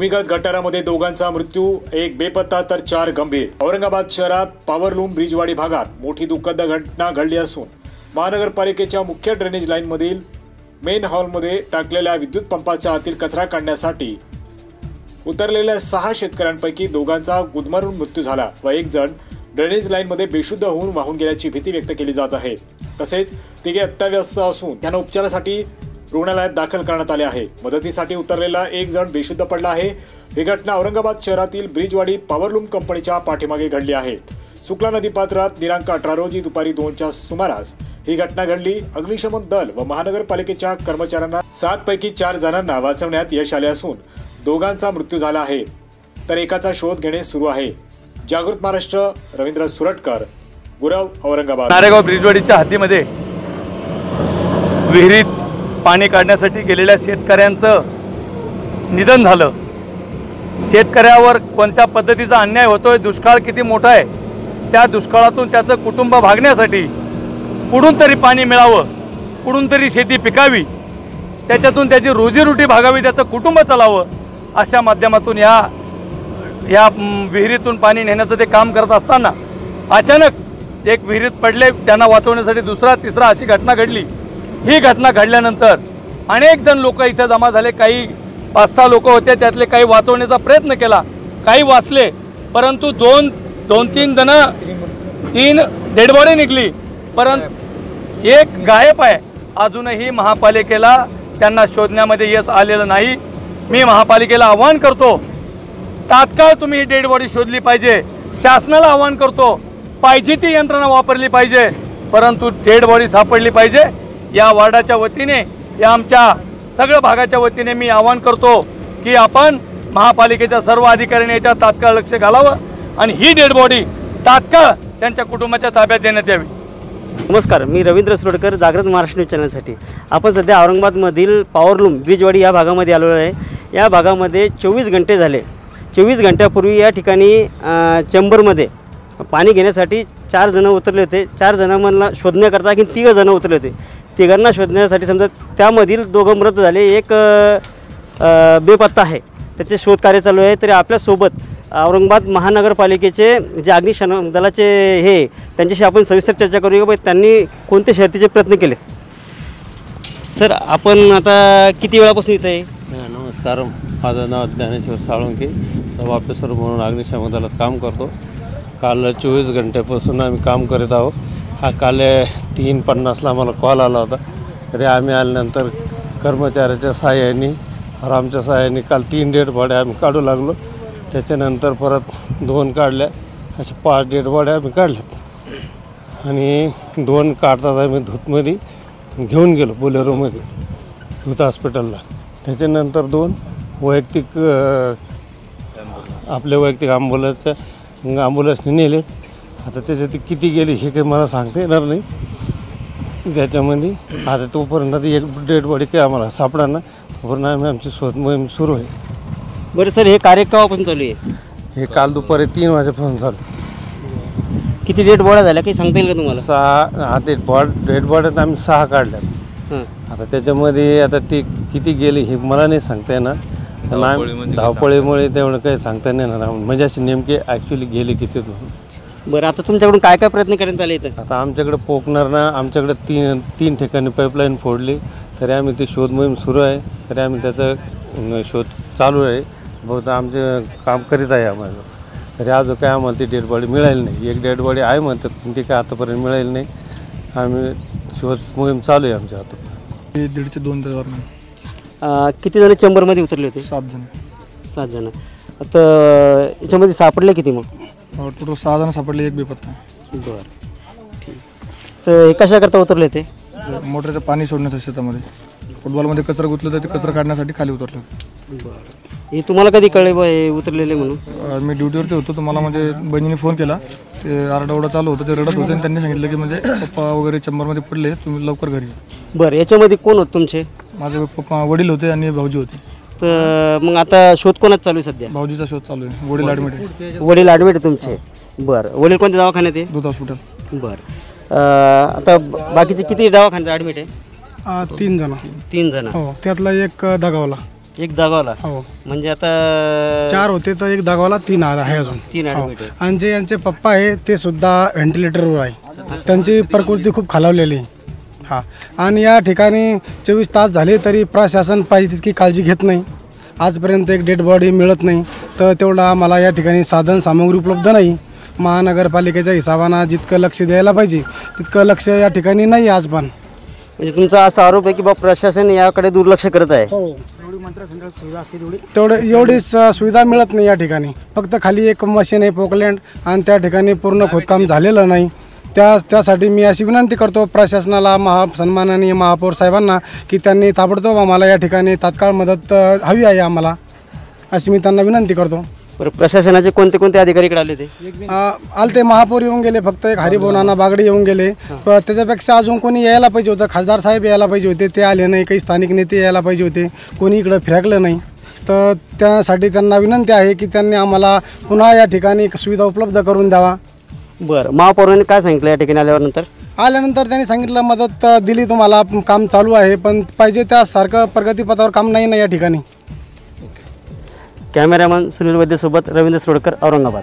भूमिगत गटारामध्ये दोघांचा मृत्यू एक बेपत्ता तर चार गंभीर. औरंगाबाद शहरात पॉवरलूम ब्रिजवाडी भागात मोठी दुःखद घटना घडली असून महानगरपालिकेच्या मुख्य ड्रेनेज लाईनमधील मेन हॉलमध्ये टाकलेल्या विद्युत पंपाच्या आतील कचरा काढण्यासाठी उतरलेल्या सहा शेतकऱ्यांपैकी दोघांचा गुदमरून मृत्यू झाला व एक जण ड्रेनेज लाईनमध्ये बेशुद्ध होऊन वाहून गेल्याची भीती व्यक्त केली जात आहे. तसेच तिघे अत्याव्यस्त असून त्यांना उपचारासाठी रुग्णालयात दाखल करण्यात आले आहे. मदतीसाठी उतरलेला एक जण बेशुद्ध पडला आहे. ही घटना औरंगाबाद शहरातील ब्रिजवाडी पॉवरलूम कंपनीच्या पाठीमागे घडली आहे. सुकला नदी पात्रात दिनांक अठरा रोजी दुपारी दोनच्या सुमारास ही घटना घडली. अग्निशमन दल व महानगरपालिकेच्या कर्मचाऱ्यांना सात पैकी चार जणांना वाचवण्यात यश आले असून दोघांचा मृत्यू झाला आहे. तर एकाचा शोध घेणे सुरू आहे. जागृत महाराष्ट्र रवींद्र सुरटकर गुरव औरंगाबाद. नारेगाव ब्रिजवाडीच्या हद्दीमध्ये विहिरीत पाणी काढण्यासाठी गेलेल्या शेतकऱ्यांचं निधन झालं. शेतकऱ्यावर कोणत्या पद्धतीचा अन्याय होतोय दुष्काळ किती मोठा आहे त्या दुष्काळातून त्याचं कुटुंब भागण्यासाठी कुठून तरी पाणी मिळावं कुठून तरी शेती पिकावी त्याच्यातून त्याची रोजीरोटी भागावी त्याचं कुटुंब चालावं अशा माध्यमातून या या विहिरीतून पाणी नेण्याचं ते काम करत असताना अचानक एक विहिरीत पडले त्यांना वाचवण्यासाठी दुसरा तिसरा अशी घटना घडली. ही घटना घडल्यानंतर अनेक जण लोक इथं जमा झाले. काही पाच सहा लोक होते त्यातले काही वाचवण्याचा प्रयत्न केला काही वाचले परंतु दोन दोन तीन जण तीन डेडबॉडी निघली. परंतु एक गायब आहे. अजूनही महापालिकेला त्यांना शोधण्यामध्ये यश आलेलं नाही. मी महापालिकेला आव्हान करतो तात्काळ तुम्ही ही डेड बॉडी शोधली पाहिजे. शासनाला आव्हान करतो पाहिजे ती यंत्रणा वापरली पाहिजे परंतु डेड बॉडी सापडली पाहिजे. या वार्डाच्या वतीने या आमच्या सगळ्या भागाच्या वतीने मी आवाहन करतो की आपण महापालिकेच्या सर्व अधिकाऱ्यांनी याच्यात तात्काळ लक्ष घालावं आणि ही डेड बॉडी तात्काळ त्यांच्या कुटुंबाच्या ताब्यात देण्यात यावी. नमस्कार मी रवींद्र सुरडकर जागृत महाराष्ट्र न्यूज चॅनलसाठी आपण सध्या औरंगाबादमधील पॉवरलूम बीजवाडी या भागामध्ये आलेलो आहे. या भागामध्ये चोवीस घंटे झाले. चोवीस घंट्यापूर्वी या ठिकाणी चेंबरमध्ये पाणी घेण्यासाठी चार जणं उतरले होते. चार जणांना शोधण्याकरता आणखी तिघं जणं उतरले होते. तिघांना शोधण्यासाठी समजा त्यामधील दोघं मृत झाले एक बेपत्ता आहे. त्याचे शोधकार्य चालू आहे. तरी आपल्यासोबत औरंगाबाद महानगरपालिकेचे जे अग्निशमन दलाचे हे त्यांच्याशी आपण सविस्तर चर्चा करूया की त्यांनी कोणते शर्तीचे प्रयत्न केले? सर आपण आता किती वेळापासून इथं आहे? हा, नमस्कार. माझं नाव ज्ञानेश्वर साळुंके. सब ऑफिसर म्हणून अग्निशामक दलात काम करतो. काल चोवीस घंट्यापासून आम्ही काम करीत आहोत. हा काल तीन पन्नासला आम्हाला कॉल आला होता. तरी आम्ही आल्यानंतर कर्मचाऱ्याच्या सहाय्याने रामच्या सहाय्याने काल तीन डेड बॉड्या आम्ही काढू लागलो. त्याच्यानंतर परत दोन काढल्या. अशा पाच डेड बॉड्या आम्ही काढल्यात. आणि दोन काढतात आम्ही धूतमध्ये घेऊन गेलो बोलेरोमध्ये धूत हॉस्पिटलला त्याच्यानंतर दोन वैयक्तिक आपल्या वैयक्तिक ॲम्ब्युलन्सच्या ॲम्ब्युलन्सने नेलेत. आता त्याच्यात किती गेली हे काही मला सांगता येणार नाही. त्याच्यामध्ये आता तोपर्यंत आता एक डेड बॉडी काही आम्हाला सापडा ना? तोपर्यंत आम्ही आमची शोध मोहीम सुरू आहे. बरं सर हे कार्य केव्हापासून चालू आहे? हे काल दुपारी तीन वाजेपासून चालू किती डेट बोळा झाल्या? काही सांगता येईल का तुम्हाला? सहा आता बॉड डेड बॉड्यात आम्ही सहा काढल्यात. हां. आता त्याच्यामध्ये आता ते किती गेले हे मला नाही सांगता येणार. पण धावपळीमुळे तेवढं काही सांगता नाही येणार म्हणजे असे नेमके ॲक्च्युली गेले किती म्हणून बरं आता तुमच्याकडून काय काय प्रयत्न करण्यात आले इथं? आता आमच्याकडे पोकणार ना आमच्याकडे तीन तीन ठिकाणी पाईपलाईन फोडली तरी आम्ही ते शोध मोहीम सुरू आहे तरी आम्ही त्याचा अं, शोध चालू आहे. बहुत आमचे काम करीत आहे आम्हाला. तरी अजून काय आम्हाला ती डेड बॉडी मिळाली नाही. एक डेड बॉडी आहे म्हणतात पण ती काय आतापर्यंत मिळाली नाही. आम्ही शोध मोहीम चालू आहे आमच्या हातात ते दीडचे दोन दरम्यान अं, किती जण चेंबरमध्ये उतरले होते? सात जण. सात जण. आता याच्यामध्ये सापडले किती मग? टोटल सहा जण सापडले एक बेपत्ता बरं ठीक। तर हे कशाकरता उतरले ते? मोटरचं पाणी सोडण्याचं शेतामध्ये. फुटबॉलमध्ये कचरा गुतलं तर ते कचरा काढण्यासाठी खाली उतरलं. हे तुम्हाला कधी कळले बा हे उतरलेले म्हणून? अं, मी ड्युटीवरती होतो तुम्हाला म्हणजे बहिणीने फोन केला. ते आरडाओरडा चालू होतं ते रडत होते आणि त्यांनी सांगितलं की म्हणजे पप्पा वगैरे चंबरमध्ये पडले तुम्ही लवकर घरी या. बरं याच्यामध्ये कोण होत तुमचे? माझे पप्पा वडील होते आणि भाऊजी होते. तर मग आता शोध कोणाच चालू आहे सध्या? भाऊजीचा शोध चालू आहे. वडील ॲडमिट आहे. वडील ॲडमिट आहे तुमचे? बरं. वडील कोणत्या दवाखान्यात आहे? दूध हॉस्पिटल. बरं. अं, आता ब- बाकीचे किती दवाखान्यात ॲडमिट आहे? आ, तीन जण. तीन जण. हो त्यातला एक दगावला. एक दागावला? हो. म्हणजे आता चार होते तर एक दागावला तीन आ- आहे अजून. तीन हो. ॲडमिट आहे. आणि जे यांचे पप्पा आहे ते सुद्धा व्हेंटिलेटरवर आहे. त्यांची प्रकृती खूप खालावलेली आहे. हा. आणि या ठिकाणी चोवीस तास झाले तरी प्रशासन पाहिजे तितकी काळजी घेत नाही. आजपर्यंत एक डेड बॉडी मिळत नाही. तर तेवढं आम्हाला या ठिकाणी साधन सामग्री उपलब्ध नाही. महानगरपालिकेच्या हिसाबानं जितकं लक्ष द्यायला पाहिजे तितकं लक्ष या ठिकाणी नाही आज पण. म्हणजे तुमचा असा आरोप आहे की बा प्रशासन याकडे दुर्लक्ष करत आहे. हो. तेवढं? एवढीच सुविधा मिळत नाही या ठिकाणी. फक्त खाली एक मशीन आहे पोकलँड आणि त्या ठिकाणी पूर्ण खोदकाम झालेलं नाही. त्या त्यासाठी मी अशी विनंती करतो प्रशासनाला महा सन्माननीय महापौर साहेबांना की त्यांनी ताबडतोब आम्हाला या ठिकाणी तात्काळ मदत हवी आहे आम्हाला अशी मी त्यांना विनंती करतो. बरं प्रशासनाचे कोणते कोणते अधिकारी इकडे आले ते अ, आलते महापौर येऊन गेले फक्त एक हरिभाऊ नाना बागडे येऊन गेले. त्याच्यापेक्षा अजून कोणी यायला पाहिजे होतं खासदार साहेब यायला पाहिजे होते ते आले नाही काही स्थानिक नेते यायला पाहिजे होते कोणी इकडं फिरकलं नाही. तर त्यासाठी त्यांना विनंती आहे की त्यांनी आम्हाला पुन्हा या ठिकाणी सुविधा उपलब्ध करून द्यावा. बरं महापौरांनी काय सांगितलं या ठिकाणी आल्यावर नंतर? आल्यानंतर त्यांनी सांगितलं मदत अ, दिली तुम्हाला काम चालू आहे पण पाहिजे त्यासारखं प्रगतीपथावर काम नाही ना या ठिकाणी. कॅमेरामॅन सुनील वैद्यसोबत रवींद्र सोडकर औरंगाबाद.